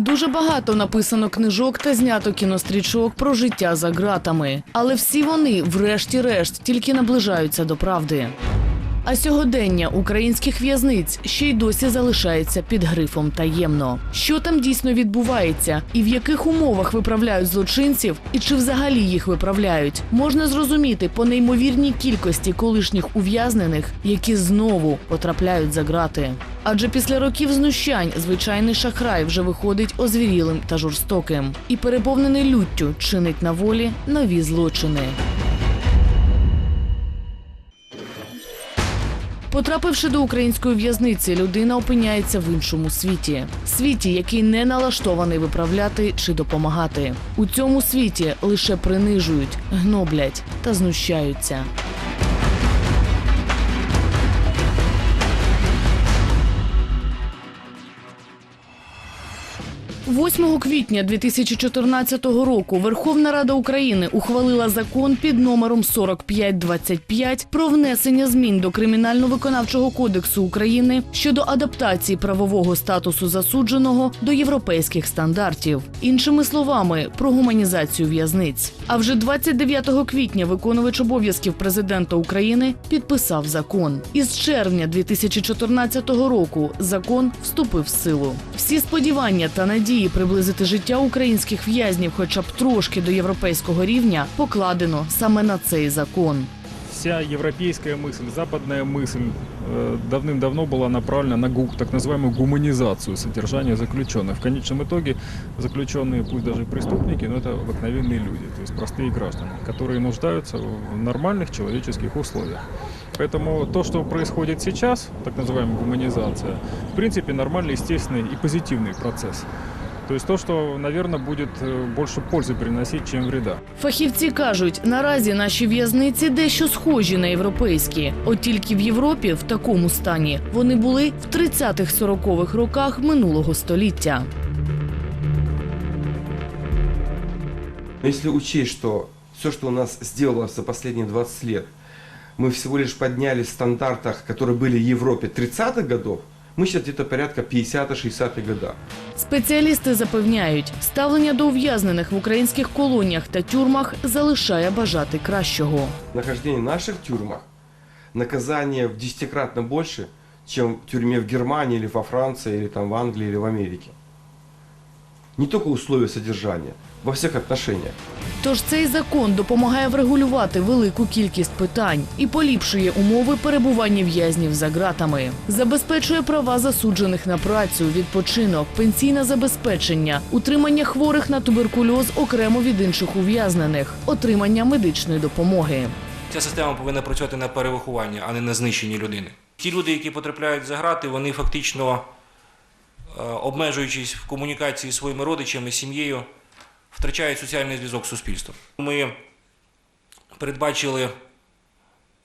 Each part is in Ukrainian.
Дуже багато написано книжок та знято кінострічок про життя за ґратами, але всі вони, врешті-решт, тільки наближаються до правди. А сьогодення українських в'язниць ще й досі залишається під грифом таємно. Що там дійсно відбувається, і в яких умовах виправляють злочинців, і чи взагалі їх виправляють, можна зрозуміти по неймовірній кількості колишніх ув'язнених, які знову потрапляють за ґрати. Адже після років знущань звичайний шахрай вже виходить озвірілим та жорстоким і переповнений люттю чинить на волі нові злочини. Потрапивши до української в'язниці, людина опиняється в іншому світі. Світі, який не налаштований виправляти чи допомагати. У цьому світі лише принижують, гноблять та знущаються. 8 квітня 2014 року Верховна Рада України ухвалила закон під номером 4525 про внесення змін до Кримінально-виконавчого кодексу України щодо адаптації правового статусу засудженого до європейських стандартів. Іншими словами, про гуманізацію в'язниць. А вже 29 квітня виконувач обов'язків президента України підписав закон. Із червня 2014 року закон вступив в силу. Всі сподівання та надії приблизити життя українських в'язнів, хоча б трошки до європейського рівня, покладено саме на цей закон. Вся европейская мысль, западная мысль э, давным-давно была направлена на гу- так называемую гуманизацию содержания заключенных. В конечном итоге заключенные, пусть даже и преступники, но это обыкновенные люди, то есть простые граждане, которые нуждаются в нормальных человеческих условиях. Поэтому то, что происходит сейчас, так называемая гуманизация, в принципе нормальный, естественный и позитивный процесс. То есть то, что, наверное, будет э, больше пользы приносить, чем вреда. Фахівці кажуть, наразі наші в'язниці дещо схожі на європейські. От тільки в Європі в такому стані вони були в 30-40-х роках минулого століття. Но если учесть, что все, что у нас сделалось за последние 20 лет, мы всего лишь подняли в стандартах, которые были в Европе 30-х годов, мы сейчас где-то порядка 50-60-х годах. Спеціалісти запевняють, ставлення до ув'язнених в українських колоніях та тюрмах залишає бажати кращого. Нахождение в наших тюрмах наказание в десятикратно больше, чем в тюрьме в Германии или во Франции, или там в Англии, или в Америке. Не только условия содержания, во всех отношениях. Тож цей закон допомагає врегулювати велику кількість питань і поліпшує умови перебування в'язнів за ґратами, забезпечує права засуджених на працю, відпочинок, пенсійне забезпечення, утримання хворих на туберкульоз окремо від інших ув'язнених, отримання медичної допомоги. Ця система повинна працювати на перевиховання, а не на знищенні людини. Ті люди, які потрапляють за грати, вони фактично, обмежуючись в комунікації зі своїми родичами, сім'єю, втрачають соціальний зв'язок з суспільством. Ми передбачили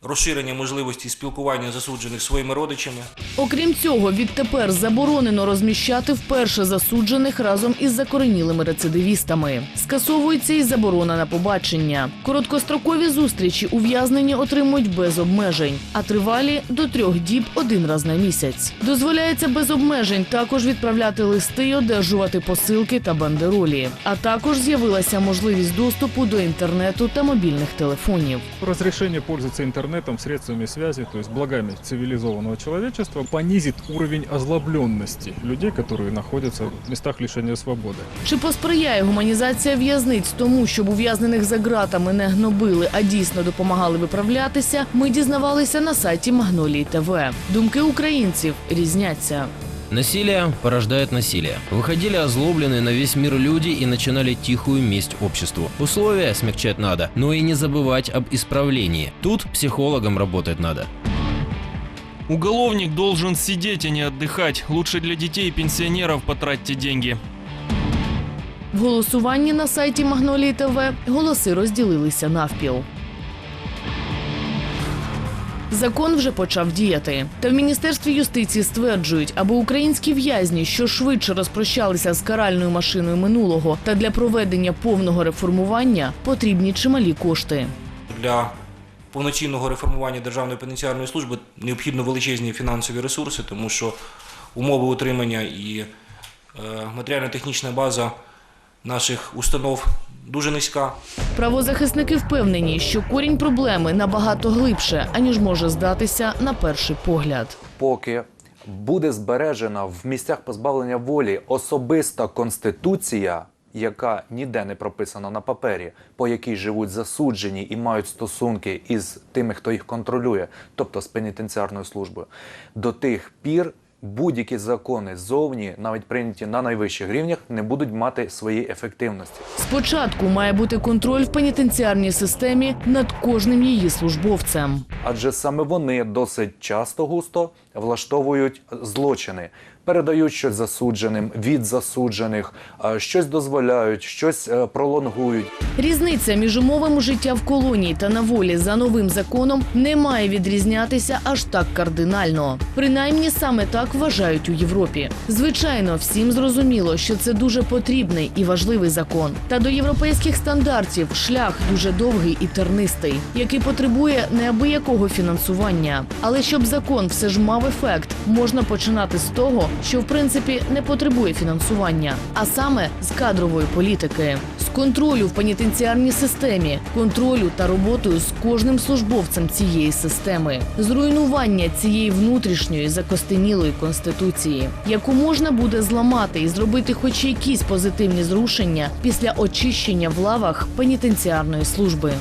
розширення можливості спілкування засуджених своїми родичами. Окрім цього, відтепер заборонено розміщати вперше засуджених разом із закоренілими рецидивістами. Скасовується і заборона на побачення. Короткострокові зустрічі ув'язнені отримують без обмежень, а тривалі до трьох діб один раз на місяць. Дозволяється без обмежень також відправляти листи і одержувати посилки та бандеролі. А також з'явилася можливість доступу до інтернету та мобільних телефонів. Разрешение пользоваться интернетом, средствами связи, то есть благами цивилизованного человечества, понизит уровень озлобленности людей, которые находятся в местах лишения свободы. Чи посприяє гуманізація в'язниць тому, щоб ув'язнених за ґратами не гнобили, а дійсно допомагали виправлятися? Ми дізнавалися на сайті Магнолії ТВ. Думки українців різняться. Насилие порождает насилие. Выходили озлобленные на весь мир люди и начинали тихую месть обществу. Условия смягчать надо, но и не забывать об исправлении. Тут психологом работать надо. Уголовник должен сидеть, а не отдыхать. Лучше для детей и пенсионеров потратьте деньги. В голосуванні на сайті Магнолії ТВ голоси розділилися навпіл. Закон вже почав діяти. Та в міністерстві юстиції стверджують, аби українські в'язні що швидше розпрощалися з каральною машиною минулого та для проведення повного реформування потрібні чималі кошти. Для повноцінного реформування Державної пенітенціарної служби необхідно величезні фінансові ресурси, тому що умови утримання і Е, Матеріально-технічна база наших установ дуже низька. Правозахисники впевнені, що корінь проблеми набагато глибше, аніж може здатися на перший погляд. поки буде збережена в місцях позбавлення волі особиста конституція, яка ніде не прописана на папері, по якій живуть засуджені і мають стосунки із тими, хто їх контролює, тобто з пенітенціарною службою, до тих пір. Будь-які закони ззовні, навіть прийняті на найвищих рівнях, не будуть мати своєї ефективності. Спочатку має бути контроль в пенітенціарній системі над кожним її службовцем. адже саме вони досить часто густо влаштовують злочини, передають щось засудженим від засуджених, е, щось дозволяють, щось е, пролонгують. Різниця між умовами життя в колонії та на волі за новим законом не має відрізнятися аж так кардинально. Принаймні саме так вважають у Європі. Звичайно, всім зрозуміло, що це дуже потрібний і важливий закон. Та до європейських стандартів шлях дуже довгий і тернистий, який потребує неабиякого фінансування. Але щоб закон все ж мав ефект, можна починати з того, що в принципі не потребує фінансування, а саме з кадрової політики, з контролю в пенітенціарній системі, контролю та роботою з кожним службовцем цієї системи, зруйнування цієї внутрішньої закостенілої конституції, яку можна буде зламати і зробити хоч якісь позитивні зрушення після очищення в лавах пенітенціарної служби.